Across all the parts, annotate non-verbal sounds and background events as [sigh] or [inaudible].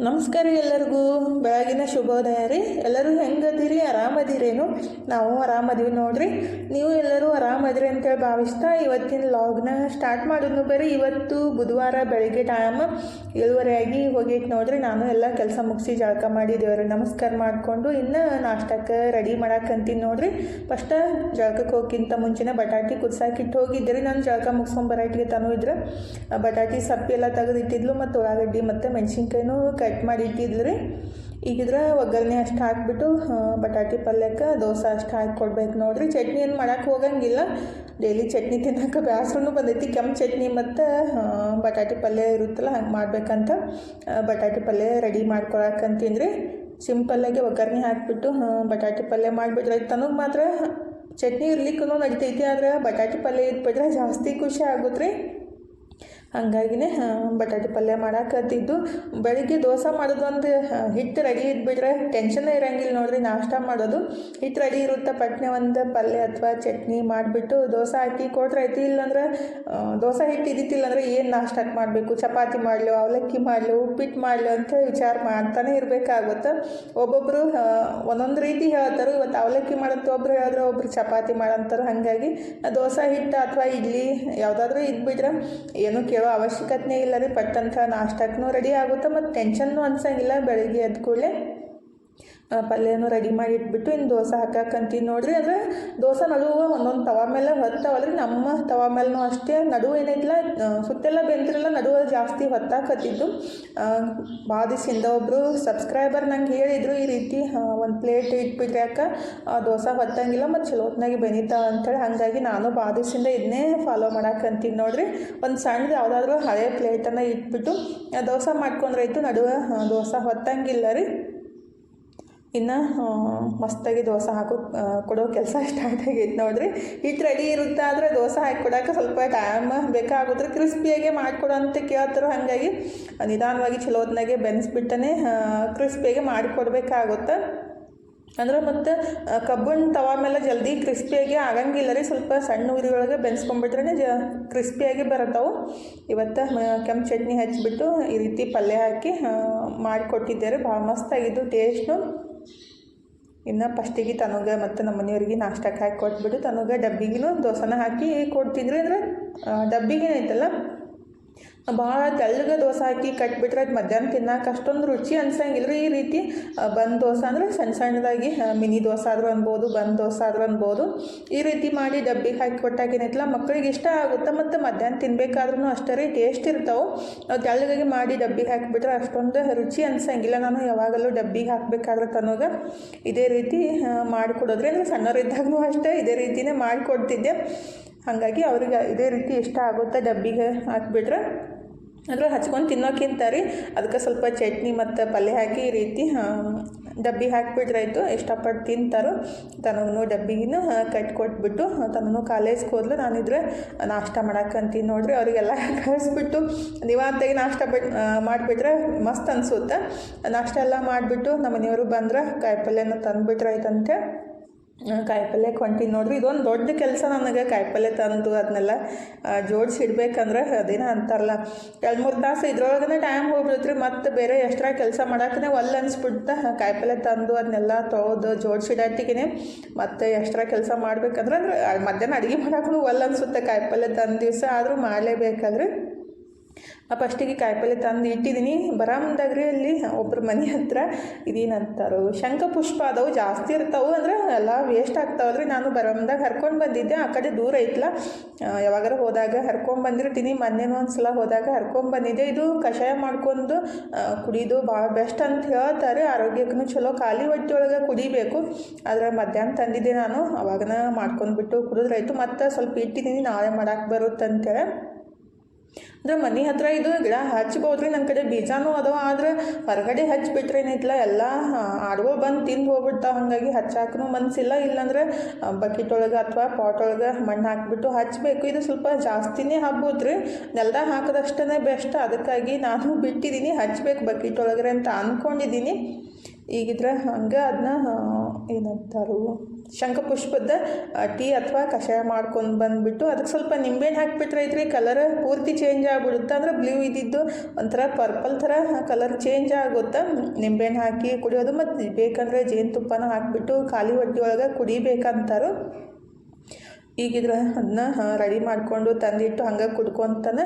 ನಮಸ್ಕಾರ ರೀ ಎಲ್ಲರಿಗೂ. ಬೆಳಗಿನ ಶುಭೋದಯ ರೀ. ಎಲ್ಲರೂ ಹೆಂಗದಿರಿ? ಆರಾಮದಿರೇನು? ನಾವು ಆರಾಮದೀವಿ ನೋಡ್ರಿ. ನೀವು ಎಲ್ಲರೂ ಆರಾಮದಿರಿ ಅಂತೇಳಿ ಭಾವಿಸ್ತಾ ಇವತ್ತಿನ ಲಾಗ್ನ ಸ್ಟಾರ್ಟ್ ಮಾಡೋದು ಬರೀ ಇವತ್ತು ಬುಧವಾರ ಬೆಳಗ್ಗೆ ಟೈಮ್ ಏಳುವರೆ ಆಗಿ ಹೋಗೈತೆ ನೋಡ್ರಿ. ನಾನು ಎಲ್ಲ ಕೆಲಸ ಮುಗಿಸಿ ಜಳಕ ಮಾಡಿ ದೇವ್ರಿಗೆ ನಮಸ್ಕಾರ ಮಾಡಿಕೊಂಡು ಇನ್ನು ನಾಷ್ಟಕ್ಕೆ ರೆಡಿ ಮಾಡಕ್ಕಂತೀನಿ ನೋಡ್ರಿ. ಫಸ್ಟ್ ಜಳಕಕ್ಕೆ ಹೋಗಿಂತ ಮುಂಚೆನೇ ಬಟಾಟಿ ಕುದ್ಸಾಕಿಟ್ಟು ಹೋಗಿದ್ದೆ ನಾನು ಜಳಕ ಮುಗಿಸ್ಕೊಂಡು ಬರಾಟಿಗೆ ತಾನು ಇದ್ರೆ. ಬಟಾಟಿ ಸಪ್ಪಿ ಎಲ್ಲ ತೆಗೆದಿಟ್ಟಿದ್ಲು. ಮತ್ತು ಉಳ್ಳಾಗಡ್ಡಿ ಮತ್ತು ಮೆಣಸಿನ್ಕಾಯಿನೂ ಕಟ್ ಮಾಡಿ ಇಟ್ಟಿದ್ಲು ರೀ. ಈಗಿದ್ರೆ ಒಗ್ಗರಣೆ ಅಷ್ಟು ಹಾಕ್ಬಿಟ್ಟು ಬಟಾಟಿ ಪಲ್ಯಕ್ಕೆ, ದೋಸೆ ಅಷ್ಟು ಹಾಕಿ ಕೊಡ್ಬೇಕು ನೋಡ್ರಿ. ಚಟ್ನಿ ಏನು ಮಾಡೋಕೆ ಹೋಗಂಗಿಲ್ಲ. ಡೈಲಿ ಚಟ್ನಿ ತಿನ್ನೋಕೆ ಬೇಸ್ರೂ ಬಂದೈತಿ. ಕೆಂಪು ಚಟ್ನಿ ಮತ್ತು ಬಟಾಟಿ ಪಲ್ಯ ಇರುತ್ತಲ್ಲ, ಹಂಗೆ ಮಾಡ್ಬೇಕಂತ. ಬಟಾಟಿ ಪಲ್ಯ ರೆಡಿ ಮಾಡ್ಕೊಳಕ್ಕಂತೀನಿ ರೀ ಸಿಂಪಲ್ಲಾಗಿ ಒಗ್ಗರಣೆ ಹಾಕ್ಬಿಟ್ಟು ಬಟಾಟಿ ಪಲ್ಯ ಮಾಡಿಬಿಟ್ರೆ ತನಗೆ ಮಾತ್ರ ಚಟ್ನಿ ಇರ್ಲಿಕ್ಕೂ ನಡಿತೈತಿ. ಆದ್ರೆ ಬಟಾಟಿ ಪಲ್ಯ ಇಟ್ಬಿಟ್ರೆ ಜಾಸ್ತಿ ಖುಷಿ ಆಗುತ್ತೆ ರೀ. ಹಂಗಾಗಿನೇ ಬಟಾಟೆ ಪಲ್ಯ ಮಾಡಾಕತ್ತಿದ್ದು ಬೆಳಿಗ್ಗೆ ದೋಸೆ ಮಾಡೋದು ಒಂದು ಆ, ಹಿಟ್ಟು ರೆಡಿ ಇದ್ಬಿಟ್ರೆ ಟೆನ್ಷನ್ನೇ ಇರಂಗಿಲ್ಲ ನೋಡ್ರಿ ನಾಷ್ಟ ಮಾಡೋದು. ಹಿಟ್ಟು ರೆಡಿ ಇರುತ್ತೆ ಪಟ್ನೆ ಒಂದು ಪಲ್ಯ ಅಥವಾ ಚಟ್ನಿ ಮಾಡಿಬಿಟ್ಟು ದೋಸೆ ಹಾಕಿ ಕೊಟ್ರೆ ಐತಿ ಇಲ್ಲಾಂದ್ರೆ ದೋಸೆ ಹಿಟ್ಟು ಇದ್ದಿತ್ತಿಲ್ಲ ಅಂದರೆ ಏನು ನಾಷ್ಟಕ್ಕೆ ಮಾಡಬೇಕು? ಚಪಾತಿ ಮಾಡಲು ಅವಲಕ್ಕಿ ಮಾಡಲು ಉಪ್ಪಿಟ್ಟು ಮಾಡಲು ಅಂತ ವಿಚಾರ ಮಾಡ್ತಾನೆ ಇರಬೇಕಾಗುತ್ತೆ. ಒಬ್ಬೊಬ್ಬರು ಒಂದೊಂದು ರೀತಿ ಹೇಳ್ತಾರೆ. ಇವತ್ತು ಅವಲಕ್ಕಿ ಮಾಡಂತ ಒಬ್ರು ಹೇಳಿದ್ರೆ ಒಬ್ರು ಚಪಾತಿ ಮಾಡಂತಾರೆ. ಹಾಗಾಗಿ ದೋಸೆ ಹಿಟ್ಟು ಅಥವಾ ಇಡ್ಲಿ ಯಾವುದಾದ್ರೂ ಇದ್ಬಿಟ್ರೆ ಏನು ಕೇಳೋ ಅವಶ್ಯಕತೆ ಇಲ್ಲ ರೀ ಪಟ್ಟಂತ ನಾಷ್ಟಕ್ಕೂ ರೆಡಿ ಆಗುತ್ತೆ ಮತ್ತು ಟೆನ್ಷನ್ನು ಅನ್ಸಂಗಿಲ್ಲ ಬೆಳಿಗ್ಗೆ ಎದ್ದ ಕೂಡಲೇ? ಪಲ್ಯನೂ ರೆಡಿ ಮಾಡಿ ಇಟ್ಬಿಟ್ಟು ಇನ್ನು ದೋಸೆ ಹಾಕಾಕಂತೀನಿ ನೋಡ್ರಿ. ಅಂದರೆ ದೋಸೆ ನಡುವೆ ಒಂದೊಂದು ತವ ಮೇಲೆ ಹೊತ್ತವಲ್ರಿ. ನಮ್ಮ ತವ ಮೇಲೂ ಅಷ್ಟೇ. ನಡುವೆ ಏನೈತಿಲ್ಲ ಸುತ್ತೆಲ್ಲ ಬೆಂತಿರಲ್ಲ ನಡುವೆ ಜಾಸ್ತಿ ಹೊತ್ತಾಕತ್ತಿದ್ದು. ಭಾಳ ಒಬ್ಬರು ಸಬ್ಸ್ಕ್ರೈಬರ್ ನಂಗೆ ಹೇಳಿದರು, ಈ ರೀತಿ ಒಂದು ಪ್ಲೇಟ್ ಇಟ್ಬಿಟ್ರೆ ಯಾಕೆ ದೋಸೆ ಹೊತ್ತಂಗಿಲ್ಲ, ಮತ್ತು ಚಲೋತ್ನಾಗಿ ಬೆನೀತಾವ ಅಂತೇಳಿ. ಹಾಗಾಗಿ ನಾನು ದಿವಸದಿಂದ ಇದನ್ನೇ ಫಾಲೋ ಮಾಡಾಕಂತೀನಿ ನೋಡ್ರಿ. ಒಂದು ಸಣ್ಣದು ಯಾವುದಾದ್ರೂ ಹಳೆ ಪ್ಲೇಟನ್ನು ಇಟ್ಬಿಟ್ಟು ದೋಸೆ ದೋಸೆ ಮಾಡ್ಕೊಂಡ್ರಾಯ್ತು ನಡುವೆ ದೋಸೆ ಹೊತ್ತಂಗಿಲ್ಲ ರೀ. ಇನ್ನು ಮಸ್ತಾಗಿ ದೋಸೆ ಹಾಕೋ ಕೊಡೋ ಕೆಲಸ ಸ್ಟಾರ್ಟ್ [laughs] ಆಗೈತೆ ನೋಡಿರಿ. ಹಿಟ್ಟು ರೆಡಿ ಇರುತ್ತೆ ಆದರೆ ದೋಸೆ ಹಾಕಿ ಕೊಡೋಕೆ ಸ್ವಲ್ಪ ಟೈಮ್ ಬೇಕಾಗುತ್ತೆ ಕ್ರಿಸ್ಪಿಯಾಗೆ ಮಾಡಿಕೊಡು ಅಂತ ಕೇಳ್ತಾರೆ ಹಾಗಾಗಿ, ನಿಧಾನವಾಗಿ ಚಲೋ ಹೊತ್ನಾಗೆ ಬೆನ್ಸ್ಬಿಟ್ಟನೆ ಕ್ರಿಸ್ಪಿಯಾಗೆ ಮಾಡಿಕೊಡ್ಬೇಕಾಗುತ್ತೆ ಅಂದ್ರೆ ಮತ್ತು ಕಬ್ಬನ್ ತವಾ ಮೇಲೆ ಜಲ್ದಿ ಕ್ರಿಸ್ಪಿಯಾಗಿ ಆಗಂಗಿಲ್ಲ ರೀ. ಸ್ವಲ್ಪ ಸಣ್ಣ ಉರಿಯೊಳಗೆ ಬೆನ್ಸ್ಕೊಂಡ್ಬಿಟ್ರೆ ಜ ಕ್ರಿಸ್ಪಿಯಾಗಿ ಬರತ್ತವು. ಇವತ್ತು ಕೆಂಪು ಚಟ್ನಿ ಹಚ್ಚಿಬಿಟ್ಟು ಈ ರೀತಿ ಪಲ್ಯ ಹಾಕಿ ಮಾಡಿಕೊಟ್ಟಿದ್ದಾರೆ ಭಾಳ ಮಸ್ತಾಗಿದ್ದು ಟೇಸ್ಟು ಇನ್ನು ಫಸ್ಟಿಗೆ ತನಗೆ ಮತ್ತು ನಮ್ಮ ಮನೆಯವ್ರಿಗೆ ನಾಷ್ಟಕ್ಕೆ ಹಾಕಿ ಕೊಟ್ಬಿಟ್ಟು ತನಗೆ ಡಬ್ಬಿಗೂ ದೋಸೆನ ಹಾಕಿ ಕೊಡ್ತಿದ್ರಿ ಅಂದ್ರೆ ಡಬ್ಬಿಗೆ ಏನೈತಲ್ಲ ಭಾಳ ತೆಳ್ಳಗೆ ದೋಸೆ ಹಾಕಿ ಕಟ್ಬಿಟ್ರೆ ಅದು ಮಧ್ಯಾಹ್ನ ತಿನ್ನಕ್ಕೆ ಅಷ್ಟೊಂದು ರುಚಿ ಅನ್ಸಂಗಿಲ್ಲ ರೀ ಈ ರೀತಿ. ಬಂದ್ ದೋಸೆ ಅಂದರೆ ಸಣ್ಣ ಸಣ್ಣದಾಗಿ ಮಿನಿ ದೋಸೆ ಆದರೂ ಅನ್ಬೋದು, ಬಂದ್ ದೋಸೆ ಆದರೂ ಅನ್ಬೋದು. ಈ ರೀತಿ ಮಾಡಿ ಡಬ್ಬಿಗೆ ಹಾಕಿ ಕೊಟ್ಟಾಗ ಏನೈತಲ್ಲ ಮಕ್ಕಳಿಗೆ ಇಷ್ಟ ಆಗುತ್ತೆ ಮತ್ತು ಮಧ್ಯಾಹ್ನ ತಿನ್ಬೇಕಾದ್ರೂ ಅಷ್ಟೇ ರೀ ಟೇಸ್ಟ್ ಇರ್ತಾವೆ. ನಾವು ತೆಳ್ಳಗಾಗಿ ಮಾಡಿ ಡಬ್ಬಿಗೆ ಹಾಕಿಬಿಟ್ರೆ ಅಷ್ಟೊಂದು ರುಚಿ ಅನ್ಸಂಗಿಲ್ಲ. ನಾನು ಯಾವಾಗಲೂ ಡಬ್ಬಿಗೆ ಹಾಕಬೇಕಾದ್ರೆ ತನಗ ಇದೇ ರೀತಿ ಮಾಡಿಕೊಡೋದ್ರಿ. ಅಂದರೆ ಸಣ್ಣವರಿದ್ದಾಗೂ ಅಷ್ಟೇ ಇದೇ ರೀತಿನೇ ಮಾಡಿಕೊಡ್ತಿದ್ದೆ. ಹಾಗಾಗಿ ಅವ್ರಿಗೆ ಇದೇ ರೀತಿ ಇಷ್ಟ ಆಗುತ್ತೆ ಡಬ್ಬಿಗೆ ಹಾಕಿಬಿಟ್ರೆ. ಅಂದ್ರೆ ಹಚ್ಕೊಂಡು ತಿನ್ನೋಕ್ಕಿಂತ ರೀ, ಅದಕ್ಕೆ ಸ್ವಲ್ಪ ಚಟ್ನಿ ಮತ್ತು ಪಲ್ಯ ಹಾಕಿ ಈ ರೀತಿ ಡಬ್ಬಿ ಹಾಕಿಬಿಟ್ರಾಯ್ತು ಇಷ್ಟಪಟ್ಟು ತಿಂತಾರೋ ತನಗೂ ಡಬ್ಬಿಗಿನ ಕಟ್ ಕೊಟ್ಬಿಟ್ಟು ತನಗೂ ಕಾಲೇಜ್ಗೆ ಹೋದ್ಲು ನಾನಿದ್ರೆ ನಾಷ್ಟ ಮಾಡಕ್ಕಂತೀನಿ ನೋಡ್ರಿ. ಅವರಿಗೆಲ್ಲ [laughs] ಕಳಿಸ್ಬಿಟ್ಟು ನಿವಾಂತಾಗಿ ನಾಷ್ಟ ಬಿಟ್ ಮಾಡಿಬಿಟ್ರೆ ಮಸ್ತ್ ಅನಿಸುತ್ತೆ. ನಾಷ್ಟ ಎಲ್ಲ ಮಾಡಿಬಿಟ್ಟು ನಮ್ಮ ಮನೆಯವರು ಬಂದ್ರೆ ಕಾಯಿಪಲ್ಯನ ತಂದುಬಿಟ್ರಾಯ್ತಂತೆ ಕಾಯಿಪಲ್ಯ ಹೊಂಟೀನಿ ನೋಡ್ರಿ, ಇದೊಂದು ದೊಡ್ಡ ಕೆಲಸ ನನಗೆ. ಕಾಯಿಪಲ್ಯ ತಂದು ಅದನ್ನೆಲ್ಲ ಜೋಡಿಸಿ ಇಡ್ಬೇಕಂದ್ರೆ ಅದೇನೋ ಅಂತಾರಲ್ಲ. ಎರಡು ಮೂರು ತಾಸು ಇದ್ರೊಳಗನೆ ಟೈಮ್ ಹೋಗ್ಬಿಡ್ತ್ರಿ ಮತ್ತು ಬೇರೆ ಎಕ್ಸ್ಟ್ರಾ ಕೆಲಸ ಮಾಡೋಕ್ಕೆ ಒಲ್ಲ ಅನ್ಸ್ಬಿಡ್ತ. ಕಾಯಿಪಲ್ಯ ತಂದು ಅದನ್ನೆಲ್ಲ ತೊಳೆದು ಜೋಡಿಸಿಡಟ್ಟಿಗೆ ಮತ್ತು ಎಕ್ಸ್ಟ್ರಾ ಕೆಲಸ ಮಾಡ್ಬೇಕಂದ್ರೆ ಅಂದ್ರೆ ಮಧ್ಯಾಹ್ನ ಅಡುಗೆ ಮಾಡೋಕ್ಕೂ ಒಲ್ಲ ಅನ್ಸುತ್ತೆ. ಕಾಯಿಪಲ್ಯ ತಂದು ದಿವಸ ಆದರೂ ಮಾಡಲೇಬೇಕಾದ್ರೆ. ಫಸ್ಟಿಗೆ ಕಾಯಿಪಲ್ಲೆ ತಂದು ಇಟ್ಟಿದ್ದೀನಿ. ಬರಾಮದಾಗ್ರಿ ಅಲ್ಲಿ ಒಬ್ರ ಮನೆ ಹತ್ರ. ಇದೇನಂತಾರೋ, ಶಂಖಪುಷ್ಪ ಅದಾವು ಜಾಸ್ತಿ ಇರ್ತಾವೆ ಅಂದ್ರೆ ಎಲ್ಲ ವೇಸ್ಟ್ ಆಗ್ತಾವಲ್ರಿ. ನಾನು ಬರಾಮದಾಗ ಹರ್ಕೊಂಡು ಬಂದಿದ್ದೆ. ಆ ಕಡೆ ದೂರ ಐತ್ಲ. ಯಾವಾಗಾರ ಹೋದಾಗ ಹರ್ಕೊಂಡು ಬಂದಿರ್ತೀನಿ. ಮೊನ್ನೆನೂ ಒಂದು ಸಲ ಹೋದಾಗ ಹರ್ಕೊಂಡು ಬಂದಿದ್ದೆ. ಇದು ಕಷಾಯ ಮಾಡ್ಕೊಂಡು ಕುಡಿದು ಭಾಳ ಬೆಸ್ಟ್ ಅಂತ ಹೇಳ್ತಾರೆ. ಆರೋಗ್ಯಕ್ಕೂ ಚಲೋ. ಖಾಲಿ ಹೊಟ್ಟೆ ಒಳಗೆ ಕುಡಿಬೇಕು. ಆದರೆ ಮಧ್ಯಾಹ್ನ ತಂದಿದ್ದೆ ನಾನು. ಅವಾಗನ ಮಾಡ್ಕೊಂಡ್ಬಿಟ್ಟು ಕುಡಿದ್ರಾಯ್ತು. ಮತ್ತು ಸ್ವಲ್ಪ ಇಟ್ಟಿದ್ದೀನಿ. ನಾಳೆ ಮಾಡಕ್ಕೆ ಬರುತ್ತೆ ಅಂತೇಳಿ ಅಂದ್ರೆ ಮನೆ ಹತ್ರ ಇದು ಗಿಡ ಹಚ್ಬೋದ್ರಿ ನನ್ನ ಕಡೆ ಬೀಜನೂ ಅದಾವ, ಆದ್ರೆ ಹೊರಗಡೆ ಏನೈತಲ್ಲ ಎಲ್ಲ ಆಡುಗಳು ಬಂದು ತಿಂದು ಹೋಗ್ಬಿಡ್ತಾವ, ಹಾಗಾಗಿ ಹಚ್ಚಾಕನು ಮನಸ್ಸಿಲ್ಲ ಇಲ್ಲಾಂದ್ರೆ ಬಕೆಟ್ ಒಳಗೆ ಅಥವಾ ಪಾಟ್ ಒಳಗೆ ಮಣ್ಣು ಹಾಕಿಬಿಟ್ಟು ಹಚ್ಚಬೇಕು ಇದು ಸ್ವಲ್ಪ ಜಾಸ್ತಿನೇ ಹಬ್ಬೋದ್ರಿ ನೆಲ್ದಾಗ ಹಾಕಿದಷ್ಟೇ ಬೆಸ್ಟ್ ಅದಕ್ಕಾಗಿ ನಾನು ಬಿಟ್ಟಿದ್ದೀನಿ ಹಚ್ಬೇಕು ಬಕೆಟ್ ಒಳಗ್ರೆ ಅಂತ ಅಂದ್ಕೊಂಡಿದ್ದೀನಿ ಈಗಿದ್ರೆ ಹಂಗೆ ಅದನ್ನ ಏನಂತಾರು, ಶಂಖಪುಷ್ಪದ ಟೀ ಅಥವಾ ಕಷಾಯ ಮಾಡ್ಕೊಂಡು ಬಂದುಬಿಟ್ಟು ಅದಕ್ಕೆ ಸ್ವಲ್ಪ ನಿಂಬೆಹಣ್ಣು ಹಾಕಿಬಿಟ್ರೆ ಐತ್ರಿ ಕಲರ್ ಪೂರ್ತಿ ಚೇಂಜ್ ಆಗಿಬಿಡುತ್ತೆ? ಅಂದ್ರೆ ಬ್ಲೂ ಇದ್ದಿದ್ದು ಒಂಥರ ಪರ್ಪಲ್ ಥರ ಕಲರ್ ಚೇಂಜ್ ಆಗುತ್ತೆ? ನಿಂಬೆಹಣ್ಣು ಹಾಕಿ ಕುಡಿಯೋದು ಮತ್ತು ಬೇಕಂದರೆ ಜೇನುತುಪ್ಪನ ಹಾಕಿಬಿಟ್ಟು ಖಾಲಿ ಹೊಟ್ಟೆ ಒಳಗೆ ಕುಡಿಬೇಕಂತಾರು. ಈಗಿದ್ರೆ ಅದನ್ನ ರೆಡಿ ಮಾಡಿಕೊಂಡು ತಂದಿಟ್ಟು ಹಂಗೆ ಕುಡ್ಕೊತಾನೆ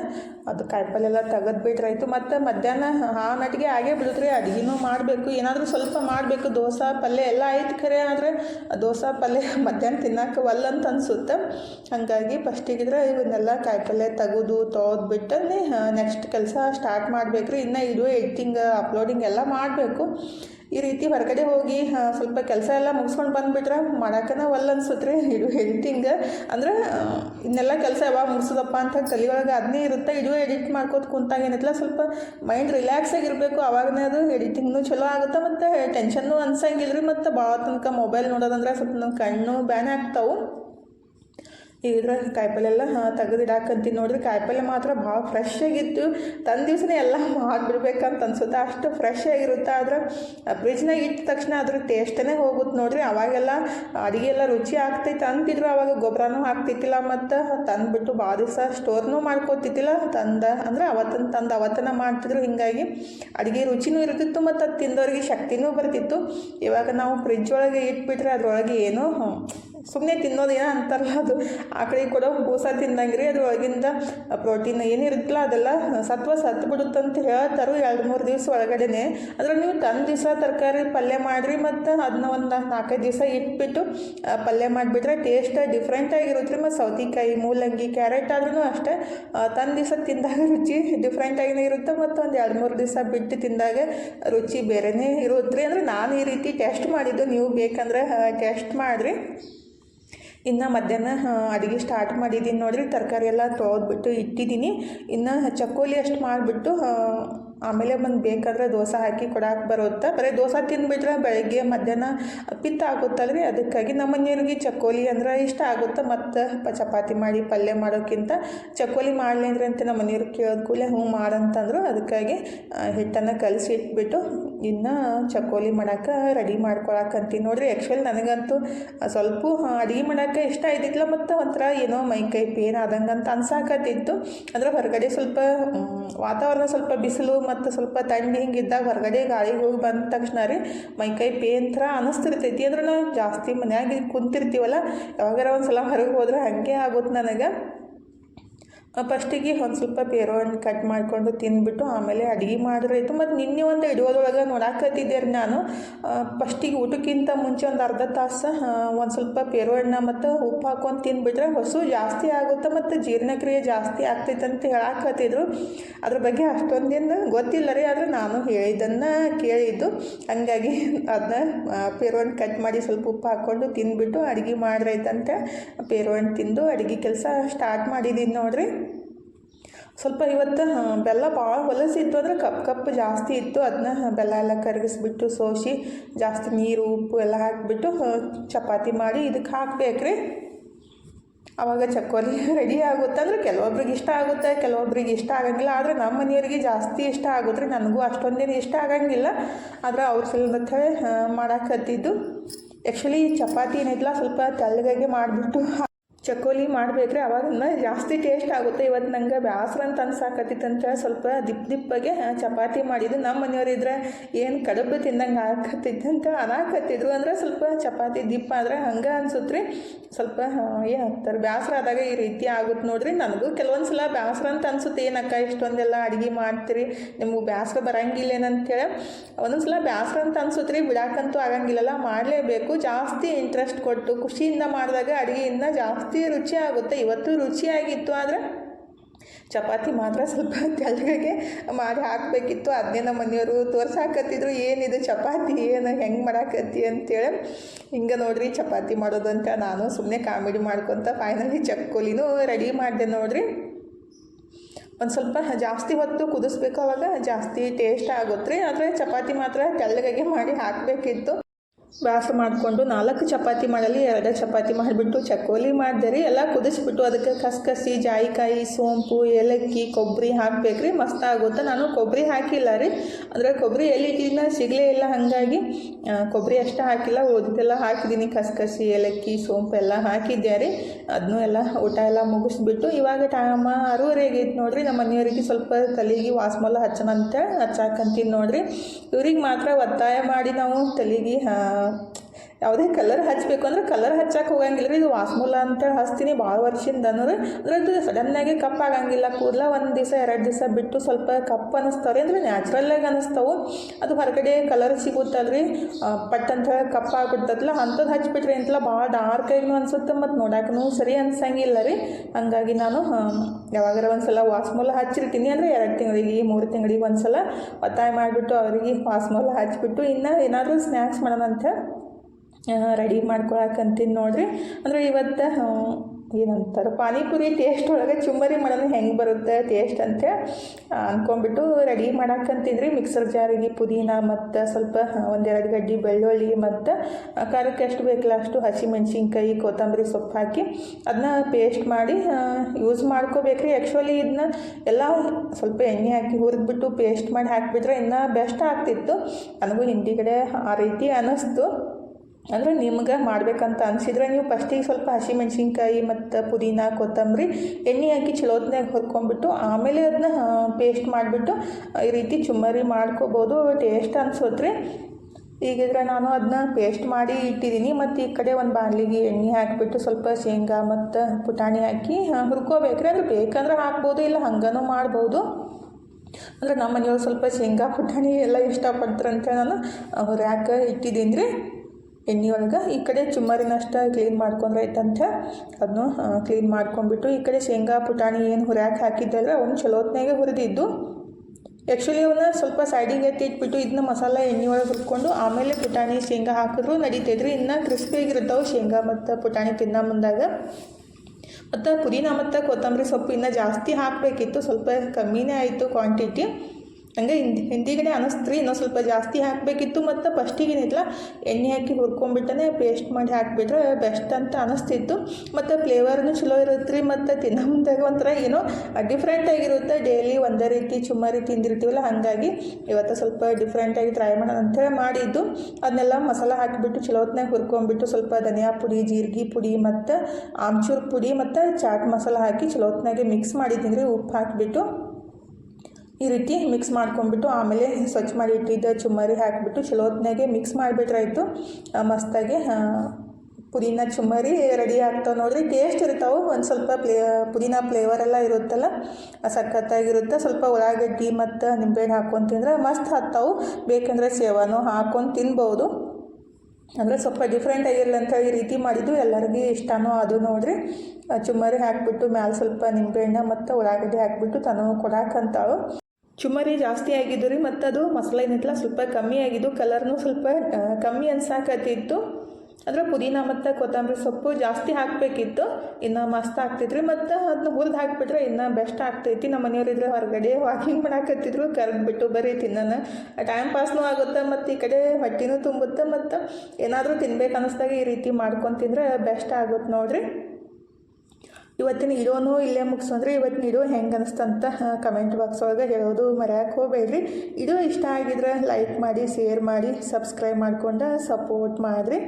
ಅದು ಕಾಯಿಪಲ್ಲೆ ಎಲ್ಲ ತೆಗೆದು ಬಿಟ್ರಾಯ್ತು ಮತ್ತು ಮಧ್ಯಾಹ್ನ ಆ ನಟಿಗೆ ಆಗೇ ಬಿಡುತ್ತೆ ಅಡುಗೆನೂ ಮಾಡಬೇಕು. ಏನಾದರೂ ಸ್ವಲ್ಪ ಮಾಡಬೇಕು. ದೋಸೆ ಪಲ್ಯ ಎಲ್ಲ ಆಯ್ತು ಖರೆ, ಆದರೆ ದೋಸೆ ಪಲ್ಯ ಮಧ್ಯಾಹ್ನ ತಿನ್ನೋಕೆ ಒಲ್ಲ ಅಂತ ಅನ್ಸುತ್ತೆ. ಹಾಗಾಗಿ ಫಸ್ಟಿಗಿದ್ರೆ ಇವನ್ನೆಲ್ಲ ಕಾಯಿಪಲ್ಯ ತೆಗೆದು ತೊಳೆದ್ಬಿಟ್ಟು ನೆಕ್ಸ್ಟ್ ಕೆಲಸ ಸ್ಟಾರ್ಟ್ ಮಾಡಬೇಕ್ರಿ. ಇನ್ನು ಇದು ಎಡಿಟಿಂಗ್ ಅಪ್ಲೋಡಿಂಗ್ ಎಲ್ಲ ಮಾಡಬೇಕು. ಈ ರೀತಿ ಹೊರಗಡೆ ಹೋಗಿ ಸ್ವಲ್ಪ ಕೆಲಸ ಎಲ್ಲ ಮುಗಿಸ್ಕೊಂಡು ಬಂದುಬಿಟ್ರೆ ಮಾಡೋಕ್ಕನ ಒಲ್ಲ ಅನ್ಸುತ್ತೆ ರೀ ಇದು ಎಡಿಟಿಂಗ್ ಅಂದ್ರೆ ಇನ್ನೆಲ್ಲ ಕೆಲಸ ಯಾವಾಗ ಮುಗಿಸೋದಪ್ಪ ಅಂತ ಒಳಗೆ ಅದನ್ನೇ ಇರುತ್ತೆ? ಇದು ಎಡಿಟ್ ಮಾಡ್ಕೋತ ಕುಂತಾಗ ಏನೈತಲ್ಲ ಸ್ವಲ್ಪ ಮೈಂಡ್ ರಿಲ್ಯಾಕ್ಸ್ ಆಗಿರಬೇಕು ಅವಾಗನೇ ಅದು ಎಡಿಟಿಂಗ್ನು ಚಲೋ ಆಗುತ್ತೆ ಮತ್ತು ಟೆನ್ಷನ್ನು ಅನ್ಸಂಗಿಲ್ಲ ರೀ ಮತ್ತು ಭಾಳ ತನಕ ಮೊಬೈಲ್ ನೋಡೋದಂದ್ರೆ ಸ್ವಲ್ಪ ನಮ್ಮ ಕಣ್ಣು ಬ್ಯಾನ್ ಆಗ್ತಾವೆ. ಇದ್ರ ಕಾಯಿಪಲ್ಲೆ ಎಲ್ಲ ತೆಗೆದಿಡಾಕಂತೀನಿ ನೋಡಿದ್ರೆ ಕಾಯಿಪಲ್ಲೆ ಮಾತ್ರ ಭಾಳ ಫ್ರೆಶ್ ಆಗಿತ್ತು. ತಂದ ದಿವ್ಸನೇ ಎಲ್ಲ ಮಾಡಿಬಿಡ್ಬೇಕಂತ ಅನ್ಸುತ್ತೆ. ಅಷ್ಟು ಫ್ರೆಶ್ ಆಗಿರುತ್ತೆ. ಆದ್ರೆ ಫ್ರಿಜ್ನಾಗ ಇಟ್ಟ ತಕ್ಷಣ ಅದ್ರ ಟೇಸ್ಟೇ ಹೋಗುತ್ತೆ ನೋಡಿರಿ. ಅವಾಗೆಲ್ಲ ಅಡುಗೆ ಎಲ್ಲ ರುಚಿ ಆಗ್ತೈತೆ ಅಂತಿದ್ರು. ಅವಾಗ ಗೊಬ್ಬರನೂ ಹಾಕ್ತಿತ್ತಿಲ್ಲ ಮತ್ತು ತಂದುಬಿಟ್ಟು ಭಾಳ ದಿವಸ ಸ್ಟೋರ್ನೂ ಮಾಡ್ಕೋತಿತ್ತಿಲ್ಲ. ತಂದ ಅಂದ್ರೆ ಅವತ್ತನ್ನು ತಂದು ಅವತ್ತನ ಮಾಡ್ತಿದ್ರು. ಹೀಗಾಗಿ ಅಡುಗೆ ರುಚಿನೂ ಇರ್ತಿತ್ತು ಮತ್ತು ಅದು ತಿಂದವ್ರಿಗೆ ಶಕ್ತಿನೂ ಬರ್ತಿತ್ತು. ಇವಾಗ ನಾವು ಫ್ರಿಜ್ ಒಳಗೆ ಇಟ್ಬಿಟ್ರೆ ಅದರೊಳಗೆ ಏನೋ ಸುಮ್ಮನೆ ತಿನ್ನೋದು ಏನೋ ಅಂತಾರಲ್ಲ, ಅದು ಆಕಳಿಗೆ ಕೊಡೋ ಬೂಸ ತಿಂದಂಗೆ ರೀ ಅದ್ರೊಳಗಿಂದ ಪ್ರೋಟೀನ್ ಏನಿರುತ್ತಲ್ಲ ಅದೆಲ್ಲ ಸತ್ವ ಸತ್ತು ಬಿಡುತ್ತಂತ ಹೇಳ್ತಾರೋ ಎರಡು ಮೂರು ದಿವಸ ಒಳಗಡೆನೆ. ಅದ್ರ ನೀವು ತಂದು ದಿವಸ ತರಕಾರಿ ಪಲ್ಯ ಮಾಡಿರಿ, ಮತ್ತು ಅದನ್ನ ಒಂದು ನಾಲ್ಕೈದು ದಿವಸ ಇಟ್ಬಿಟ್ಟು ಪಲ್ಯ ಮಾಡಿಬಿಟ್ರೆ ಟೇಸ್ಟ್ ಡಿಫ್ರೆಂಟಾಗಿರುತ್ತೆ ರೀ, ಮತ್ತು ಸೌತೆಕಾಯಿ, ಮೂಲಂಗಿ, ಕ್ಯಾರೆಟ್ ಆದ್ರೂ ಅಷ್ಟೇ ತಂದು ದಿವಸ ತಿಂದಾಗ ರುಚಿ ಡಿಫ್ರೆಂಟಾಗಿನೇ ಇರುತ್ತೆ, ಮತ್ತು ಒಂದು ಎರಡು ಮೂರು ದಿವಸ ಬಿಟ್ಟು ತಿಂದಾಗ ರುಚಿ ಬೇರೆನೇ ಇರುತ್ತೆ ರೀ. ಅಂದರೆ ನಾನು ಈ ರೀತಿ ಟೆಸ್ಟ್ ಮಾಡಿದ್ದು, ನೀವು ಬೇಕಂದ್ರೆ ಟೆಸ್ಟ್ ಮಾಡಿರಿ. ಇನ್ನು ಮಧ್ಯಾಹ್ನ ಅಡುಗೆ ಸ್ಟಾರ್ಟ್ ಮಾಡಿದ್ದೀನಿ ನೋಡಿರಿ. ತರಕಾರಿ ಎಲ್ಲ ತೊಗೊದ್ಬಿಟ್ಟು ಇಟ್ಟಿದ್ದೀನಿ ಇನ್ನು ಚಕ್ಕೋಲಿ ಅಷ್ಟು ಮಾಡಿಬಿಟ್ಟು ಆಮೇಲೆ ಬಂದು ಬೇಕಾದ್ರೆ ದೋಸೆ ಹಾಕಿ ಕೊಡಕ್ಕೆ ಬರುತ್ತೆ ಬರೀ ದೋಸೆ ತಿಂದುಬಿಟ್ರೆ ಬೆಳಗ್ಗೆ ಮಧ್ಯಾಹ್ನ ಪಿತ್ತ ರೀ ಅದಕ್ಕಾಗಿ ನಮ್ಮ ಮನೆಯವ್ರಿಗೆ ಚಕ್ಕೋಲಿ ಅಂದ್ರೆ ಇಷ್ಟ ಆಗುತ್ತೆ. ಮತ್ತು ಚಪಾತಿ ಮಾಡಿ, ಪಲ್ಯ ಮಾಡೋಕ್ಕಿಂತ ಚಕ್ಕೋಲಿ ಮಾಡಲಿ ಅಂದ್ರೆ ಅಂತ ನಮ್ಮ ಮನೆಯವ್ರಿಗೆ ಕೇಳಿದ ಕೂಡಲೇ ಹ್ಞೂ ಮಾಡಂತಂದ್ರು. ಅದಕ್ಕಾಗಿ ಹಿಟ್ಟನ್ನು ಕಲಸಿ ಇಟ್ಬಿಟ್ಟು ಇನ್ನು ಚಕೋಲಿ ಮಾಡೋಕೆ ರೆಡಿ ಮಾಡ್ಕೊಳಕ್ಕಂತೀನಿ ನೋಡಿರಿ ಆ್ಯಕ್ಚುಲಿ ನನಗಂತೂ ಸ್ವಲ್ಪ ಅಡುಗೆ ಮಾಡೋಕ್ಕೆ ಇಷ್ಟ ಆಯ್ತಿತ್ತಲ್ಲ ಮತ್ತು ಒಂಥರ ಏನೋ ಮೈಕೈ ಪೇನ್ ಆದಂಗಂತ ಅನ್ಸಾಕತ್ತಿತ್ತು. ಅಂದ್ರೆ ಹೊರಗಡೆ ಸ್ವಲ್ಪ ವಾತಾವರಣ ಸ್ವಲ್ಪ ಬಿಸಿಲು ಮತ್ತು ಸ್ವಲ್ಪ ಥಂಡಿ ಹಿಂಗಿದ್ದಾಗ ಹೊರಗಡೆ ಗಾಳಿಗೆ ಹೋಗಿ ಬಂದ ತಕ್ಷಣ ರೀ ಮೈಕೈ ಪೇನ್ ಥರ ಅನಿಸ್ತಿರ್ತೈತಿ. ಅಂದ್ರೆ ನಾವು ಜಾಸ್ತಿ ಮನ್ಯಾಗ ಕುಂತಿರ್ತೀವಲ್ಲ, ಯಾವಾಗಾರ ಒಂದು ಸಲ ಹೊರಗೆ ಹೋದ್ರೆ ಹಾಗೆ ಆಗುತ್ತೆ ನನಗೆ. ಫಸ್ಟಿಗೆ ಒಂದು ಸ್ವಲ್ಪ ಪೇರು ಹಣ್ಣು ಕಟ್ ಮಾಡಿಕೊಂಡು ತಿಂದ್ಬಿಟ್ಟು ಆಮೇಲೆ ಅಡುಗೆ ಮಾಡಿದ್ರಾಯ್ತು. ಮತ್ತು ನಿನ್ನೆ ಒಂದು ಇಡೋದ್ರೊಳಗೆ ನೋಡಾಕತ್ತಿದ್ದೆ ರೀ ನಾನು ಫಸ್ಟಿಗೆ ಊಟಕ್ಕಿಂತ ಮುಂಚೆ ಒಂದು ಅರ್ಧ ತಾಸು ಒಂದು ಸ್ವಲ್ಪ ಪೇರು ಹಣ್ಣು ಮತ್ತು ಉಪ್ಪು ಹಾಕೊಂಡು ತಿಂದ್ಬಿಟ್ರೆ ಹೊಸು ಜಾಸ್ತಿ ಆಗುತ್ತೆ ಮತ್ತು ಜೀರ್ಣಕ್ರಿಯೆ ಜಾಸ್ತಿ ಆಗ್ತೈತೆ ಅಂತ ಹೇಳಾಕತ್ತಿದ್ರು. ಅದ್ರ ಬಗ್ಗೆ ಅಷ್ಟೊಂದೇನು ಗೊತ್ತಿಲ್ಲ ರೀ, ಆದರೆ ನಾನು ಹೇಳಿದ್ದನ್ನು ಕೇಳಿದ್ದು. ಹಂಗಾಗಿ ಅದನ್ನ ಪೇರು ಹಣ್ಣು ಕಟ್ ಮಾಡಿ ಸ್ವಲ್ಪ ಉಪ್ಪು ಹಾಕ್ಕೊಂಡು ತಿಂದ್ಬಿಟ್ಟು ಅಡುಗೆ ಮಾಡಿದ್ರೈತಂತ ಪೇರು ಹಣ್ಣು ತಿಂದು ಅಡುಗೆ ಕೆಲಸ ಸ್ಟಾರ್ಟ್ ಮಾಡಿದ್ದೀನಿ ನೋಡಿರಿ. ಸ್ವಲ್ಪ ಇವತ್ತು ಬೆಲ್ಲ ಭಾಳ ಹೊಲಸಿತ್ತು ಅಂದರೆ ಕಪ್ ಕಪ್ ಜಾಸ್ತಿ ಇತ್ತು. ಅದನ್ನ ಬೆಲ್ಲ ಎಲ್ಲ ಕರಗಿಸ್ಬಿಟ್ಟು, ಸೋಸಿ ಜಾಸ್ತಿ ನೀರು, ಉಪ್ಪು ಎಲ್ಲ ಹಾಕಿಬಿಟ್ಟು ಚಪಾತಿ ಮಾಡಿ ಇದಕ್ಕೆ ಹಾಕ್ಬೇಕ್ರಿ. ಆವಾಗ ಚಕ್ಕೋಲಿ [laughs] ರೆಡಿ ಆಗುತ್ತೆ ಅಂದರೆ ಕೆಲವೊಬ್ರಿಗೆ ಇಷ್ಟ ಆಗುತ್ತೆ, ಕೆಲವೊಬ್ರಿಗೆ ಇಷ್ಟ ಆಗಂಗಿಲ್ಲ. ಆದರೆ ನಮ್ಮ ಮನೆಯವರಿಗೆ ಜಾಸ್ತಿ ಇಷ್ಟ ಆಗುತ್ತೆ ನನಗೂ ಅಷ್ಟೊಂದೇನು ಇಷ್ಟ ಆಗಂಗಿಲ್ಲ. ಆದರೆ ಅವ್ರ ಸಲ ಹೇಳಿ ಮಾಡಾಕತ್ತಿದ್ದು. ಆ್ಯಕ್ಚುಲಿ ಚಪಾತಿ ಏನೈತಲ್ಲ ಸ್ವಲ್ಪ ತೆಳ್ಳಗಾಗಿ ಮಾಡಿಬಿಟ್ಟು ಚಕೋಲಿ ಮಾಡ್ಬೇಕ್ರೆ ಅವಾಗ ಜಾಸ್ತಿ ಟೇಸ್ಟ್ ಆಗುತ್ತೆ. ಇವತ್ತು ನಂಗೆ ಬ್ಯಾಸ್ರ ಅಂತ ಅನ್ಸಾಕತ್ತಿತ್ತು ಅಂತ ಸ್ವಲ್ಪ ದಿಪ್ ದಿಪ್ಪಗೆ ಚಪಾತಿ ಮಾಡಿದ್ದು. ನಮ್ಮ ಮನೆಯವರಿದ್ರೆ ಏನು ಕಡುಬು ತಿಂದಂಗೆ ಆಕತ್ತಿತ್ತು ಅಂತ ಅನಾಕತ್ತಿದ್ರು. ಅಂದ್ರೆ ಸ್ವಲ್ಪ ಚಪಾತಿ ದಿಪ್ಪ ಆದ್ರೆ ಹಂಗೆ ಅನ್ಸುತ್ತೆ ಸ್ವಲ್ಪ ಏನು ಹಾಕ್ತಾರೆ? ಬ್ಯಾಸ್ರ ಆದಾಗ ಈ ರೀತಿ ಆಗುತ್ತೆ ನೋಡ್ರಿ. ನನಗೂ ಕೆಲವೊಂದು ಸಲ ಬ್ಯಾಸ್ರ ಅಂತ ಅನ್ಸುತ್ತೆ. ಏನಕ್ಕ ಇಷ್ಟೊಂದೆಲ್ಲ ಅಡುಗೆ ಮಾಡ್ತೀರಿ? ನಿಮಗೆ ಬ್ಯಾಸ್ರ ಬರಂಗಿಲ್ಲ ಏನಂತೇಳಿ ಒಂದೊಂದು ಸಲ ಬ್ಯಾಸ್ರ ಅಂತ ಅನ್ಸುತ್ತೆ ರೀ ಬಿಡಾಕಂತೂ ಆಗಂಗಿಲ್ಲಲ್ಲ. ಮಾಡಲೇಬೇಕು. ಜಾಸ್ತಿ ಇಂಟ್ರೆಸ್ಟ್ ಕೊಟ್ಟು ಖುಷಿಯಿಂದ ಮಾಡಿದಾಗ ಅಡುಗೆಯಿಂದ ಜಾಸ್ತಿ ರುಚಿ ಆಗುತ್ತೆ ಇವತ್ತು ರುಚಿಯಾಗಿತ್ತು ಆದರೆ ಚಪಾತಿ ಮಾತ್ರ ಸ್ವಲ್ಪ ತೆಳ್ಳಗೆ ಮಾಡಿ ಹಾಕಬೇಕಿತ್ತು. ಅದನ್ನೇ ನಮ್ಮ ಮನೆಯವರು ತೋರ್ಸಾಕತ್ತಿದ್ರು, ಏನಿದು ಚಪಾತಿ? ಏನು ಹೆಂಗೆ ಮಾಡಾಕತ್ತಿ? ಅಂತೇಳಿ. ಹಿಂಗೆ ನೋಡ್ರಿ ಚಪಾತಿ ಮಾಡೋದಂತ ನಾನು ಸುಮ್ಮನೆ ಕಾಮಿಡಿ ಮಾಡ್ಕೊತ ಫೈನಲಿ ಚಕ್ಕೋಲಿನೂ ರೆಡಿ ಮಾಡಿದೆ ನೋಡ್ರಿ. ಒಂದು ಸ್ವಲ್ಪ ಜಾಸ್ತಿ ಹೊತ್ತು ಕುದಿಸ್ಬೇಕು ಅವಾಗ ಜಾಸ್ತಿ ಟೇಸ್ಟ್ ಆಗುತ್ತೆ ರೀ. ಆದರೆ ಚಪಾತಿ ಮಾತ್ರ ತೆಳ್ಳಗಾಗಿ ಮಾಡಿ ಹಾಕಬೇಕಿತ್ತು. ಬ್ಯಾಸ ಮಾಡಿಕೊಂಡು ನಾಲ್ಕು ಚಪಾತಿ ಮಾಡಲಿ, ಎರಡು ಚಪಾತಿ ಮಾಡಿಬಿಟ್ಟು ಚಕೋಲಿ ಮಾಡಿದೆ ರೀ ಎಲ್ಲ ಕುದಿಸ್ಬಿಟ್ಟು ಅದಕ್ಕೆ ಕಸ್ಕಸಿ, ಜಾಯಿಕಾಯಿ, ಸೋಂಪು, ಏಲಕ್ಕಿ, ಕೊಬ್ಬರಿ ಹಾಕ್ಬೇಕು ರೀ ಮಸ್ತ್ ಆಗುತ್ತೆ. ನಾನು ಕೊಬ್ಬರಿ ಹಾಕಿಲ್ಲ ರೀ. ಅಂದರೆ ಕೊಬ್ಬರಿ ಎಲ್ಲಿ ಇಟ್ಟಿನ ಸಿಗಲೇ ಇಲ್ಲ. ಹಾಗಾಗಿ ಕೊಬ್ಬರಿ ಅಷ್ಟೇ ಹಾಕಿಲ್ಲ. ಉಳಿದೆಲ್ಲ ಹಾಕಿದ್ದೀನಿ. ಕಸ್ಕಸಿ, ಏಲಕ್ಕಿ, ಸೋಂಪು ಎಲ್ಲ ಹಾಕಿದ್ದೆ ರೀ. ಅದನ್ನೂ ಎಲ್ಲ ಊಟ ಎಲ್ಲ ಮುಗಿಸ್ಬಿಟ್ಟು ಇವಾಗ ಟೈಮ ಆಗೈತೆ ನೋಡ್ರಿ. ನಮ್ಮ ಮನೆಯವರಿಗೆ ಸ್ವಲ್ಪ ತಲೆಗೆ ವಾಸ್ಮೊಲ ಹಚ್ಚೋಣ ಅಂತ ಹಚ್ಚಾಕಂತೀನಿ ನೋಡ್ರಿ. ಇವ್ರಿಗೆ ಮಾತ್ರ ಒತ್ತಾಯ ಮಾಡಿ ನಾವು ತಲೆಗೆ uma ಯಾವುದೇ ಕಲರ್ ಹಚ್ಚಬೇಕು ಅಂದ್ರೆ ಕಲರ್ ಹಚ್ಚಕ್ಕೆ ಹೋಗಂಗಿಲ್ಲ ರೀ. ಇದು ವಾಸ್ಮೂಲ ಅಂತೇಳಿ ಹಚ್ತೀನಿ ಭಾಳ ವರ್ಷದಿಂದ ಅಂದ್ರೆ ಅದು ಸಡನ್ನಾಗಿ ಕಪ್ಪಾಗಂಗಿಲ್ಲ ಕೂದಲ ಒಂದು ದಿವಸ, ಎರಡು ದಿವಸ ಬಿಟ್ಟು ಸ್ವಲ್ಪ ಕಪ್ಪು ಅನ್ನಿಸ್ತಾವ್ರಿ. ಅಂದ್ರೆ ನ್ಯಾಚುರಲ್ಲಾಗಿ ಅನ್ನಿಸ್ತಾವೆ. ಅದು ಹೊರಗಡೆ ಕಲರ್ ಸಿಗುತ್ತಲ್ರಿ. ರೀ ಪಟ್ ಅಂತ ಹೇಳಿ ಕಪ್ಪಾಗ್ಬಿಡ್ತದಲ್ಲ ಅಂಥದ್ದು ಹಚ್ಬಿಟ್ರಿ ಅಂತಲ್ಲ ಭಾಳ ಡಾರ್ಕ್ ಆಗಿ ಅನಿಸುತ್ತೆ ಮತ್ತು ನೋಡಕ್ಕೂ ಸರಿ ಅನ್ಸಂಗಿಲ್ಲ ರೀ. ಹಂಗಾಗಿ ನಾನು ಯಾವಾಗಾರ ಒಂದು ಸಲ ವಾಸ್ಮೂಲ ಹಚ್ಚಿರ್ತೀನಿ ಅಂದರೆ ಎರಡು ತಿಂಗಳಿಗೆ, ಮೂರು ತಿಂಗಳಿಗೆ ಒಂದು ಸಲ ಒತ್ತಾಯ ಮಾಡಿಬಿಟ್ಟು ಅವರಿಗೆ ವಾಸ್ಮೂಲ ಹಚ್ಚಿಬಿಟ್ಟು ಇನ್ನು ಏನಾದರೂ ಸ್ನ್ಯಾಕ್ಸ್ ಮಾಡೋಣ ಅಂತ ರೆಡಿ ಮಾಡ್ಕೊಳಕಂತೀನಿ ನೋಡ್ರಿ. ಅಂದರೆ ಇವತ್ತು ಏನಂತಾರೆ, ಪಾನಿಪುರಿ ಟೇಸ್ಟ್ ಒಳಗೆ ಚುಮ್ಮರಿ ಮಾಡೋದು ಹೆಂಗೆ ಬರುತ್ತೆ ಟೇಸ್ಟ್ ಅಂತ ಅಂದ್ಕೊಂಡ್ಬಿಟ್ಟು ರೆಡಿ ಮಾಡಕ್ಕಂತಿದ್ರಿ ಮಿಕ್ಸರ್ ಜಾರಿಗೆ ಪುದೀನ ಮತ್ತು ಸ್ವಲ್ಪ ಒಂದೆರಡು ಗಡ್ಡಿ ಬೆಳ್ಳುಳ್ಳಿ ಮತ್ತು ಖಾರಕ್ಕೆ ಎಷ್ಟು ಬೇಕಲ್ಲ ಅಷ್ಟು ಹಸಿಮೆಣ್ಸಿನ್ಕಾಯಿ, ಕೊತ್ತಂಬರಿ ಸೊಪ್ಪು ಹಾಕಿ ಅದನ್ನ ಪೇಸ್ಟ್ ಮಾಡಿ ಯೂಸ್ ಮಾಡ್ಕೋಬೇಕ್ರಿ. ಆ್ಯಕ್ಚುಲಿ ಇದನ್ನ ಎಲ್ಲ ಸ್ವಲ್ಪ ಎಣ್ಣೆ ಹಾಕಿ ಹುರಿದ್ಬಿಟ್ಟು ಪೇಸ್ಟ್ ಮಾಡಿ ಹಾಕಿಬಿಟ್ರೆ ಇನ್ನೂ ಬೆಸ್ಟ್ ಆಗ್ತಿತ್ತು. ನನಗೂ ಹಿಂದಿಗಡೆ ಆ ರೀತಿ ಅನ್ನಿಸ್ತು ಅಂದರೆ ನಿಮ್ಗೆ ಮಾಡ್ಬೇಕಂತ ಅನ್ಸಿದ್ರೆ ನೀವು ಫಸ್ಟಿಗೆ ಸ್ವಲ್ಪ ಹಸಿಮೆಣ್ಸಿನ್ಕಾಯಿ ಮತ್ತು ಪುದೀನ, ಕೊತ್ತಂಬರಿ ಎಣ್ಣೆ ಹಾಕಿ ಚಲೋತ್ನಾಗ ಹುರ್ಕೊಂಡ್ಬಿಟ್ಟು ಆಮೇಲೆ ಅದನ್ನ ಪೇಸ್ಟ್ ಮಾಡಿಬಿಟ್ಟು ಈ ರೀತಿ ಚುಮ್ಮರಿ ಮಾಡ್ಕೋಬೋದು. ಟೇಸ್ಟ್ ಅನ್ಸೋತ್ರಿ. ಈಗಿದ್ರೆ ನಾನು ಅದನ್ನ ಪೇಸ್ಟ್ ಮಾಡಿ ಇಟ್ಟಿದ್ದೀನಿ ಮತ್ತು ಈ ಕಡೆ ಒಂದು ಬಾಣಲಿಗೆ ಎಣ್ಣೆ ಹಾಕಿಬಿಟ್ಟು ಸ್ವಲ್ಪ ಶೇಂಗಾ ಮತ್ತು ಪುಟಾಣಿ ಹಾಕಿ ಹುರ್ಕೋಬೇಕ್ರಿ. ಅಂದ್ರೆ ಬೇಕಂದ್ರೆ ಹಾಕ್ಬೋದು, ಇಲ್ಲ ಹಂಗನೂ ಮಾಡ್ಬೋದು. ಅಂದ್ರೆ ನಮ್ಮ ಮನೆಯವ್ರು ಸ್ವಲ್ಪ ಶೇಂಗಾ, ಪುಟಾಣಿ ಎಲ್ಲ ಇಷ್ಟಪಡ್ತಾರೆ ನಾನು ನಾನು ಯಾಕೆ ಇಟ್ಟಿದ್ದೀನಿ ರೀ ಎಣ್ಣೆ ಒಳಗೆ ಈ ಕಡೆ ಚುಮ್ಮರಿನಷ್ಟ ಕ್ಲೀನ್ ಮಾಡ್ಕೊಂಡ್ರೆ ಆಯ್ತಂತ. ಅದನ್ನು ಕ್ಲೀನ್ ಮಾಡ್ಕೊಂಡ್ಬಿಟ್ಟು ಈ ಕಡೆ ಶೇಂಗಾ, ಪುಟಾಣಿ ಏನು ಹುರ್ಯಾಕೆ ಹಾಕಿದ್ದಲ್ಲ ಅವ್ನು ಚಲೋತ್ನಾಗೆ ಹುರಿದಿದ್ದು. ಆ್ಯಕ್ಚುಲಿ ಅವನ್ನ ಸ್ವಲ್ಪ ಸೈಡಿಗೆ ಎತ್ತಿ ಇಟ್ಬಿಟ್ಟು ಇದನ್ನ ಮಸಾಲ ಎಣ್ಣೆ ಒಳಗೆ ಹುರ್ಕೊಂಡು ಆಮೇಲೆ ಪುಟಾಣಿ, ಶೇಂಗಾ ಹಾಕಿದ್ರು ನಡೀತೈತ್ರಿ. ಇನ್ನು ಕ್ರಿಸ್ಪಿಯಾಗಿರ್ತಾವೆ ಶೇಂಗಾ ಮತ್ತು ಪುಟಾಣಿ ತಿನ್ನ ಮುಂದಾಗ. ಮತ್ತು ಪುದೀನ ಮತ್ತು ಕೊತ್ತಂಬರಿ ಸೊಪ್ಪು ಇನ್ನೂ ಜಾಸ್ತಿ ಹಾಕಬೇಕಿತ್ತು. ಸ್ವಲ್ಪ ಕಮ್ಮಿನೇ ಆಯಿತು ಕ್ವಾಂಟಿಟಿ ಹಂಗೆ ಹಿಂದಿ, ಹಿಂದಿಗಡೆ ಅನ್ನಿಸ್ತ್ರಿ ಇನ್ನೂ ಸ್ವಲ್ಪ ಜಾಸ್ತಿ ಹಾಕಬೇಕಿತ್ತು ಮತ್ತು ಫಸ್ಟಿಗೆ ಏನಿಲ್ಲ ಎಣ್ಣೆ ಹಾಕಿ ಹುರ್ಕೊಂಡ್ಬಿಟ್ಟನೆ ಪೇಸ್ಟ್ ಮಾಡಿ ಹಾಕಿಬಿಟ್ರೆ ಬೆಸ್ಟ್ ಅಂತ ಅನಿಸ್ತಿತ್ತು ಮತ್ತು ಫ್ಲೇವರ್ನು ಚಲೋ ಇರುತ್ತೆ ರೀ ಮತ್ತು ತಿನ್ನೋ ಮುಂದಾಗ ಒಂಥರ ಏನೋ ಡಿಫ್ರೆಂಟ್ ಆಗಿರುತ್ತೆ. ಡೈಲಿ ಒಂದೇ ರೀತಿ ಚುಮ್ಮರಿ ತಿಂದಿರ್ತೀವಲ್ಲ ಹಾಗಾಗಿ ಇವತ್ತು ಸ್ವಲ್ಪ ಡಿಫ್ರೆಂಟಾಗಿ ಟ್ರೈ ಮಾಡೋಣ ಅಂತೇಳಿ ಮಾಡಿದ್ದು. ಅದನ್ನೆಲ್ಲ ಮಸಾಲ ಹಾಕಿಬಿಟ್ಟು ಚಲೋ ಹೊತ್ನಾಗ ಹುರ್ಕೊಂಡ್ಬಿಟ್ಟು ಸ್ವಲ್ಪ ಧನಿಯಾ ಪುಡಿ, ಜೀರಿಗೆ ಪುಡಿ ಮತ್ತು ಆಮ್ಚೂರ್ ಪುಡಿ ಮತ್ತು ಚಾಟ್ ಮಸಾಲ ಹಾಕಿ ಚಲೋ ಮಿಕ್ಸ್ ಮಾಡಿದ್ದೀನಿ ರೀ ಉಪ್ಪು ಹಾಕಿಬಿಟ್ಟು ಈ ರೀತಿ ಮಿಕ್ಸ್ ಮಾಡ್ಕೊಂಡ್ಬಿಟ್ಟು ಆಮೇಲೆ ಸ್ವಚ್ಛ ಮಾಡಿ ಇಟ್ಟಿದ್ದ ಚುಮ್ಮರಿ ಹಾಕಿಬಿಟ್ಟು ಚಲೋ ಹೊತ್ತಿನಾಗೆ ಮಿಕ್ಸ್ ಮಾಡಿಬಿಟ್ರಾಯ್ತು ಮಸ್ತಾಗಿ ಪುದೀನ ಚುಮ್ಮರಿ ರೆಡಿ ಆಗ್ತಾವೆ ನೋಡಿರಿ. ಟೇಸ್ಟ್ ಇರ್ತಾವೆ, ಒಂದು ಸ್ವಲ್ಪ ಪ್ಲೇ, ಪುದೀನ ಫ್ಲೇವರ್ ಎಲ್ಲ ಇರುತ್ತಲ್ಲ ಸಖತ್ತಾಗಿರುತ್ತೆ. ಸ್ವಲ್ಪ ಉಳ್ಳಾಗಡ್ಡಿ ಮತ್ತು ನಿಂಬೆಹಣ್ಣು ಹಾಕ್ಕೊಂಡು ತಿಂದರೆ ಮಸ್ತ್ ಹತ್ತಾವು ಬೇಕಂದರೆ ಸೇವನೂ ಹಾಕ್ಕೊಂಡು ತಿನ್ಬೋದು. ಅಂದರೆ ಸ್ವಲ್ಪ ಡಿಫ್ರೆಂಟ್ ಆಗಿರಲಿ ಅಂತ ಈ ರೀತಿ ಮಾಡಿದ್ದು ಎಲ್ಲರಿಗೂ ಇಷ್ಟನೂ ಅದು ನೋಡ್ರಿ. ಚುಮ್ಮರಿ ಹಾಕಿಬಿಟ್ಟು ಮ್ಯಾಲೆ ಸ್ವಲ್ಪ ನಿಂಬೆಹಣ್ಣು ಮತ್ತು ಉಳ್ಳಾಗಡ್ಡಿ ಹಾಕಿಬಿಟ್ಟು ತಾನು ಕೊಡಾಕಂತಾವು ಚುಮ್ಮರಿ ಜಾಸ್ತಿ ಆಗಿದ್ದು ರೀ, ಮತ್ತು ಅದು ಮಸಾಲೆ ಏನಿತ್ತಲ್ಲ ಸ್ವಲ್ಪ ಕಮ್ಮಿ ಆಗಿದ್ದು ಕಲರ್ನು ಸ್ವಲ್ಪ ಕಮ್ಮಿ ಅನ್ಸಾಕತ್ತಿತ್ತು. ಅಂದ್ರೆ ಪುದೀನ ಮತ್ತು ಕೊತ್ತಂಬರಿ ಸೊಪ್ಪು ಜಾಸ್ತಿ ಹಾಕಬೇಕಿತ್ತು, ಇನ್ನು ಮಸ್ತ್ ಆಗ್ತೈತ್ರಿ. ಮತ್ತು ಅದನ್ನ ಹುರಿದು ಹಾಕಿಬಿಟ್ರೆ ಇನ್ನೂ ಬೆಸ್ಟ್ ಆಗ್ತೈತಿ. ನಮ್ಮ ಮನೆಯವರಿದ್ರೆ ಹೊರಗಡೆ ವಾಕಿಂಗ್ ಮಾಡಾಕತ್ತಿದ್ರು, ಕರೆದ್ಬಿಟ್ಟು ಬರೀ ತಿನ್ನೋಣ ಟೈಮ್ ಪಾಸ್ನೂ ಆಗುತ್ತೆ, ಮತ್ತು ಈ ಕಡೆ ಹೊಟ್ಟೆನೂ ತುಂಬುತ್ತೆ, ಮತ್ತು ಏನಾದರೂ ತಿನ್ಬೇಕು ಅನ್ನಿಸ್ದಾಗ ಈ ರೀತಿ ಮಾಡ್ಕೊಂಡು ತಿಂದರೆ ಬೆಸ್ಟ್ ಆಗುತ್ತೆ ನೋಡ್ರಿ. ಇವತ್ತಿನ ಇಡೋನು ಇಲ್ಲೇ ಮುಗಿಸೋಂದ್ರೆ ಇವತ್ತಿನ ಇಡೋ ಹೆಂಗೆ ಅನಿಸ್ತಂತ ಕಮೆಂಟ್ ಬಾಕ್ಸ್ ಒಳಗೆ ಹೇಳೋದು ಮರ್ಯಾಕ್ ಹೋಗಬೇಡ್ರಿ. ಇಡೋ ಇಷ್ಟ ಆಗಿದ್ರೆ ಲೈಕ್ ಮಾಡಿ ಶೇರ್ ಮಾಡಿ ಸಬ್ಸ್ಕ್ರೈಬ್ ಮಾಡ್ಕೊಂಡು ಸಪೋರ್ಟ್ ಮಾಡಿರಿ.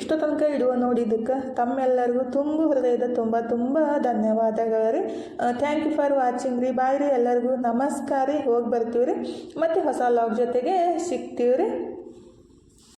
ಇಷ್ಟು ತನಕ ಇಡುವ ನೋಡಿದ್ದಕ್ಕೆ ತಮ್ಮೆಲ್ಲರಿಗೂ ತುಂಬ ಹೃದಯದ ತುಂಬ ತುಂಬ ಧನ್ಯವಾದಗಳು ರೀ ಥ್ಯಾಂಕ್ ಯು ಫಾರ್ ವಾಚಿಂಗ್ ರೀ. ಬಾಯ್ ರೀ ಎಲ್ಲರಿಗೂ. ನಮಸ್ಕಾರ ರೀ. ಹೋಗಿ ಬರ್ತೀವಿ ರೀ ಮತ್ತು ಹೊಸ ಲಾಗ್ ಜೊತೆಗೆ ಸಿಗ್ತೀವಿ ರೀ